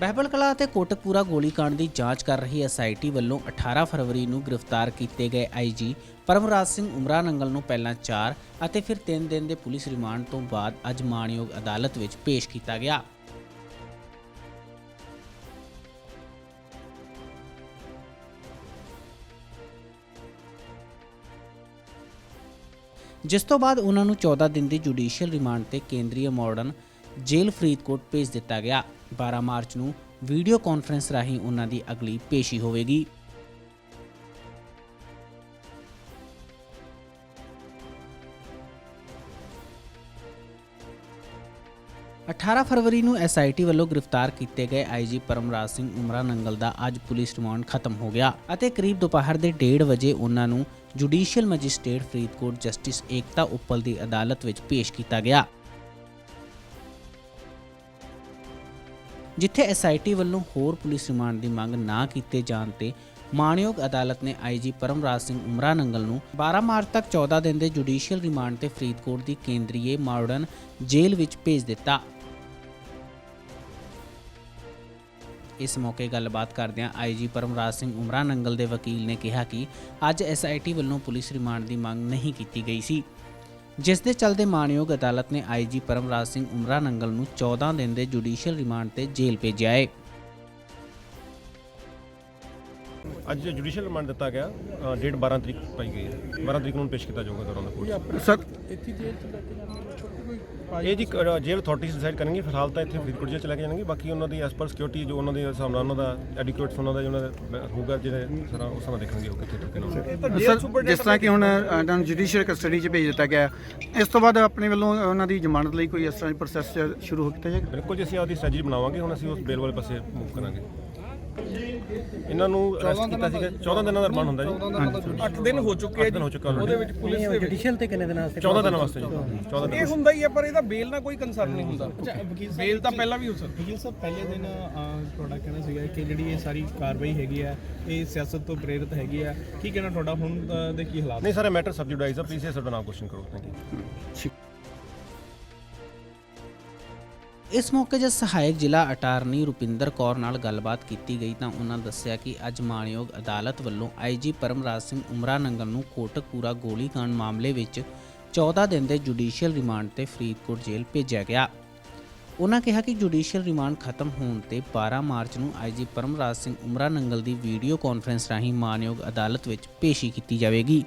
ਬਹਿਬਲ ਕਲਾ ਅਤੇ ਕੋਟਕਪੂਰਾ ਗੋਲੀकांड ਦੀ ਜਾਂਚ ਕਰ ਰਹੀ ਐਸਆਈਟੀ ਵੱਲੋਂ 18 ਫਰਵਰੀ ਨੂੰ ਗ੍ਰਿਫਤਾਰ ਕੀਤੇ ਗਏ ਆਈਜੀ ਪਰਮਰਾਜ ਸਿੰਘ ਉਮਰਾ ਨੰਗਲ ਨੂੰ ਪਹਿਲਾਂ 4 ਅਤੇ ਫਿਰ 3 ਦਿਨ ਦੇ ਪੁਲਿਸ ਰਿਮਾਂਡ ਤੋਂ ਬਾਅਦ ਅੱਜ ਮਾਣਯੋਗ ਅਦਾਲਤ ਵਿੱਚ ਪੇਸ਼ ਕੀਤਾ ਗਿਆ। ਜਿਸ ਤੋਂ ਬਾਅਦ ਉਹਨਾਂ ਨੂੰ 14 ਦਿਨ ਦੀ ਜੁਡੀਸ਼ੀਅਲ ਰਿਮਾਂਡ ਤੇ ਕੇਂਦਰੀ ਮਾਡਰਨ ਜੇਲ੍ਹ ਫਰੀਦਕੋਟ ਭੇਜ ਦਿੱਤਾ ਗਿਆ। 12 ਮਾਰਚ ਨੂੰ ਵੀਡੀਓ ਕਾਨਫਰੰਸ ਰਾਹੀਂ ਉਹਨਾਂ ਦੀ ਅਗਲੀ ਪੇਸ਼ੀ ਹੋਵੇਗੀ। ਅਠਾਰਾਂ ਫਰਵਰੀ ਨੂੰ ਐਸਆਈਟੀ ਵੱਲੋਂ ਗ੍ਰਿਫਤਾਰ ਕੀਤੇ ਗਏ ਆਈਜੀ ਪਰਮਰਾਜ ਸਿੰਘ ਉਮਰਾ ਨੰਗਲ ਦਾ ਅੱਜ ਪੁਲਿਸ ਰਿਮਾਂਡ ਖਤਮ ਹੋ ਗਿਆ ਅਤੇ ਕਰੀਬ ਦੁਪਹਿਰ ਦੇ 1:30 ਵਜੇ ਉਹਨਾਂ ਨੂੰ judicial magistrate Faridkot justice Ekta Uppal ਦੀ ਅਦਾਲਤ ਵਿੱਚ ਪੇਸ਼ ਕੀਤਾ ਗਿਆ। ਜਿੱਥੇ ਐਸਆਈਟੀ ਵੱਲੋਂ ਹੋਰ ਪੁਲਿਸ ਰਿਮਾਂਡ ਦੀ ਮੰਗ ਨਾ ਕੀਤੇ ਜਾਣ ਤੇ ਮਾਣਯੋਗ ਅਦਾਲਤ ਨੇ ਆਈਜੀ ਪਰਮਰਾਜ ਸਿੰਘ ਉਮਰਾ ਨੰਗਲ ਨੂੰ 12 ਮਾਰਚ ਤੱਕ 14 ਦਿਨ ਦੇ ਜੁਡੀਸ਼ੀਅਲ ਰਿਮਾਂਡ ਤੇ ਫਰੀਦਕੋਟ ਦੀ ਕੇਂਦਰੀਏ ਮਾਡਰਨ ਜੇਲ੍ਹ ਵਿੱਚ ਭੇਜ ਦਿੱਤਾ। ਇਸ ਮੌਕੇ ਗੱਲਬਾਤ ਕਰਦਿਆਂ ਆਈਜੀ ਪਰਮਰਾਜ ਸਿੰਘ ਉਮਰਾ ਨੰਗਲ ਦੇ ਵਕੀਲ ਨੇ ਕਿਹਾ ਕਿ ਅੱਜ ਐਸਆਈਟੀ ਵੱਲੋਂ ਪੁਲਿਸ ਰਿਮਾਂਡ ਦੀ ਮੰਗ ਨਹੀਂ ਕੀਤੀ ਗਈ ਸੀ। ਜਿਸ ਦੇ ਚਲਦੇ ਮਾਣਯੋਗ ਅਦਾਲਤ ਨੇ ਆਈਜੀ ਪਰਮਰਾਜ ਸਿੰਘ ਉਮਰਾ ਨੰਗਲ ਨੂੰ 14 ਦਿਨ ਦੇ ਜੁਡੀਸ਼ੀਅਲ ਰਿਮਾਂਡ ਤੇ ਜੇਲ੍ਹ ਭੇਜਿਆ ਹੈ ਅੱਜ ਜੁਡੀਸ਼ੀਅਲ ਰਿਮਾਂਡ ਦਿੱਤਾ ਗਿਆ ਅ, ਡੇਟ 12 ਤਰੀਕ ਪਾਈ ਗਈ ਹੈ। 12 ਤਰੀਕ ਨੂੰ ਪੇਸ਼ ਕੀਤਾ ਜਾਊਗਾ ਦੋਨਾਂ ਦਾ ਕੋਰਟ ਸਰ ਇਹ ਜੀ ਅ, ਜੇਲ੍ਹ ਅਥਾਰਟੀਜ਼ ਡਿਸਾਈਡ ਕਰਨਗੇ ਫਿਲਹਾਲ ਤਾਂ ਇੱਥੇ ਫਰੀਦਕੋਟ ਜੇਲ੍ਹ ਚ ਲੈ ਕੇ ਜਾਣਗੇ। ਬਾਕੀ ਉਹਨਾਂ ਦੀ ਐਸ ਪਰ ਸਿਕਿਉਰਿਟੀ ਜੋ ਉਹਨਾਂ ਦੇ ਹਿਸਾਬ ਨਾਲ ਉਹਨਾਂ ਦਾ ਐਡਿਕੁਏਟ ਉਹਨਾਂ ਦਾ ਜੋ ਉਹਨਾਂ ਦਾ ਹੋਊਗਾ ਜਿਹੜੇ ਸਾਰਾ ਉਸ ਤਰ੍ਹਾਂ ਦੇਖਣਗੇ ਉਹ ਕਿੱਥੇ ਤੱਕ ਨਾ ਸਰ ਜਿਸ ਤਰ੍ਹਾਂ ਕਿ ਹੁਣ ਇਹਨਾਂ ਨੂੰ ਜੁਡੀਸ਼ੀਅਲ ਕਸਟਡੀ 'ਚ ਭੇਜ ਦਿੱਤਾ ਗਿਆ। ਹੈ, ਇਸ ਤੋਂ ਬਾਅਦ ਆਪਣੇ ਵੱਲੋਂ ਉਹਨਾਂ ਦੀ ਜ਼ਮਾਨਤ ਲਈ ਕੋਈ ਇਸ ਤਰ੍ਹਾਂ ਦੀ ਪ੍ਰੋਸੈਸ ਸ਼ੁਰੂ ਹੋ ਕੀਤਾ ਜਾਏਗਾ? ਬਿਲਕੁਲ ਜੀ ਅਸੀਂ ਆਪਦੀ ਸਟ੍ਰੈਟਜੀ ਬਣਾਵਾਂਗੇ ਹੁਣ ਅਸੀਂ ਉਸ ਬੇਲ ਵਾਲੇ ਪਾਸੇ ਮੂਵ ਕਰਾਂਗੇ। ਇਹਨਾਂ ਨੂੰ ਅਰੈਸਟ ਕੀਤਾ ਸੀਗਾ। 14 ਦਿਨਾਂ ਦਾ ਰਿਮਾਂਡ ਹੁੰਦਾ ਜੀ। 8 ਦਿਨ ਹੋ ਚੁੱਕੇ ਆ ਅੱਠ ਦਿਨ ਹੋ ਚੁੱਕਾ ਉਹਦੇ ਵਿੱਚ ਪੁਲਿਸ ਦੇ ਵਿੱਚ। ਜੁਡੀਸ਼ੀਅਲ ਤੇ ਕਿੰਨੇ ਦਿਨਾਂ ਵਾਸਤੇ? 14 ਦਿਨਾਂ ਵਾਸਤੇ ਜੀ। 14 ਇਹ ਦਿਨ ਹੁੰਦਾ ਹੀ ਆ ਪਰ ਇਹਦਾ ਬੇਲ ਨਾਲ ਕੋਈ ਕੰਸਰਨ ਨਹੀਂ ਹੁੰਦਾ। ਬੇਲ ਤਾਂ ਪਹਿਲਾਂ ਵੀ ਹੋ ਸਕਦੀ। ਵਕੀਲ ਸਾਹਿਬ ਪਹਿਲੇ ਦਿਨ ਤੁਹਾਡਾ ਕਹਿਣਾ ਸੀਗਾ ਕਿ ਜਿਹੜੀ ਇਹ ਸਾਰੀ ਕਾਰਵਾਈ ਹੈਗੀ ਆ ਇਹ ਸਿਆਸਤ ਤੋਂ ਪ੍ਰੇਰਿਤ ਹੈਗੀ ਆ। ਕੀ ਕਹਿਣਾ ਤੁਹਾਡਾ? ਹੁਣ ਦੇ ਕੀ ਹਾਲਾਤ? ਨਹੀਂ ਸਾਰੇ ਮੈਟਰ ਸਬਜੂਡਾਈਜ਼ ਆ। ਪਲੀਜ਼ ਇਹ ਸਾਡਾ ਨਾਮ ਕੁਐਸਚਨ ਕਰੋ। ਥੈਂਕ ਯੂ ਇਸ ਮੌਕੇ ਜਦ ਸਹਾਇਕ ਜ਼ਿਲ੍ਹਾ ਅਟਾਰਨੀ ਰੁਪਿੰਦਰ ਕੌਰ ਨਾਲ ਗੱਲਬਾਤ ਕੀਤੀ ਗਈ ਤਾਂ ਉਹਨਾਂ ਦੱਸਿਆ ਕਿ ਅੱਜ ਮਾਣਯੋਗ ਅਦਾਲਤ ਵੱਲੋਂ ਆਈਜੀ ਪਰਮਰਾਜ ਸਿੰਘ ਉਮਰਾ ਨੰਗਲ ਨੂੰ ਕੋਟਕਪੂਰਾ ਗੋਲੀकांड ਮਾਮਲੇ ਵਿੱਚ 14 ਦਿਨ ਦੇ ਜੁਡੀਸ਼ੀਅਲ ਰਿਮਾਂਡ ਤੇ ਫਰੀਦਕੋਟ ਜੇਲ੍ਹ ਭੇਜਿਆ ਗਿਆ। ਉਹਨਾਂ ਕਿਹਾ ਕਿ ਜੁਡੀਸ਼ੀਅਲ ਰਿਮਾਂਡ ਖਤਮ ਹੋਣ ਤੇ 12 ਮਾਰਚ ਨੂੰ ਆਈਜੀ ਪਰਮਰਾਜ ਸਿੰਘ ਉਮਰਾ ਨੰਗਲ ਦੀ ਵੀਡੀਓ ਕਾਨਫਰੰਸ ਰਾਹੀਂ ਮਾਨਯੋਗ ਅਦਾਲਤ ਵਿੱਚ ਪੇਸ਼ੀ ਕੀਤੀ ਜਾਵੇਗੀ।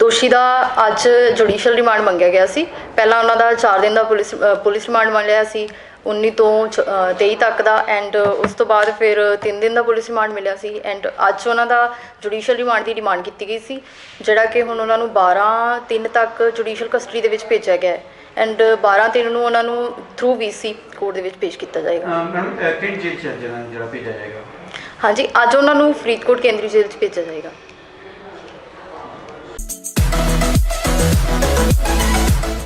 ਦੋਸ਼ੀ ਦਾ ਅੱਜ ਜੁਡੀਸ਼ੀਅਲ ਰਿਮਾਂਡ ਮੰਗਿਆ ਗਿਆ ਸੀ। ਪਹਿਲਾਂ ਉਹਨਾਂ ਦਾ 4 ਦਿਨ ਦਾ ਪੁਲਿਸ ਪੁਲਿਸ ਰਿਮਾਂਡ ਮੰਗਿਆ ਸੀ। 19 ਤੋਂ ਛ- ਅ, 23 ਤੱਕ ਦਾ ਐਂਡ ਉਸ ਤੋਂ ਬਾਅਦ ਫਿਰ 3 ਦਿਨ ਦਾ ਪੁਲਿਸ ਰਿਮਾਂਡ ਮਿਲਿਆ ਸੀ ਐਂਡ ਅੱਜ ਉਹਨਾਂ ਦਾ ਜੁਡੀਸ਼ੀਅਲ ਰਿਮਾਂਡ ਦੀ ਡਿਮਾਂਡ ਕੀਤੀ ਗਈ ਸੀ ਜਿਹੜਾ ਕਿ ਹੁਣ ਉਹਨਾਂ ਨੂੰ 12 3 ਤੱਕ ਜੁਡੀਸ਼ੀਅਲ ਕਸਟਡੀ ਦੇ ਵਿੱਚ ਭੇਜਿਆ ਗਿਆ ਹੈ ਐਂਡ 12 3 ਨੂੰ ਉਹਨਾਂ ਨੂੰ ਥਰੂ ਵੀਸੀ ਕੋਰਟ ਦੇ ਵਿੱਚ ਪੇਸ਼ ਕੀਤਾ ਜਾਏਗਾ। ਮੈਮ ਕਿਹੜੀ ਜੇਲ੍ਹ 'ਚ ਜਿਹੜਾ ਭੇਜਿਆ ਜਾਏਗਾ? ਹਾਂਜੀ ਅੱਜ ਉਹਨਾਂ ਨੂੰ ਫਰੀਦਕੋਟ ਕੇਂਦਰੀ ਜੇਲ੍ਹ 'ਚ ਭੇਜਿਆ ਜਾਏਗਾ।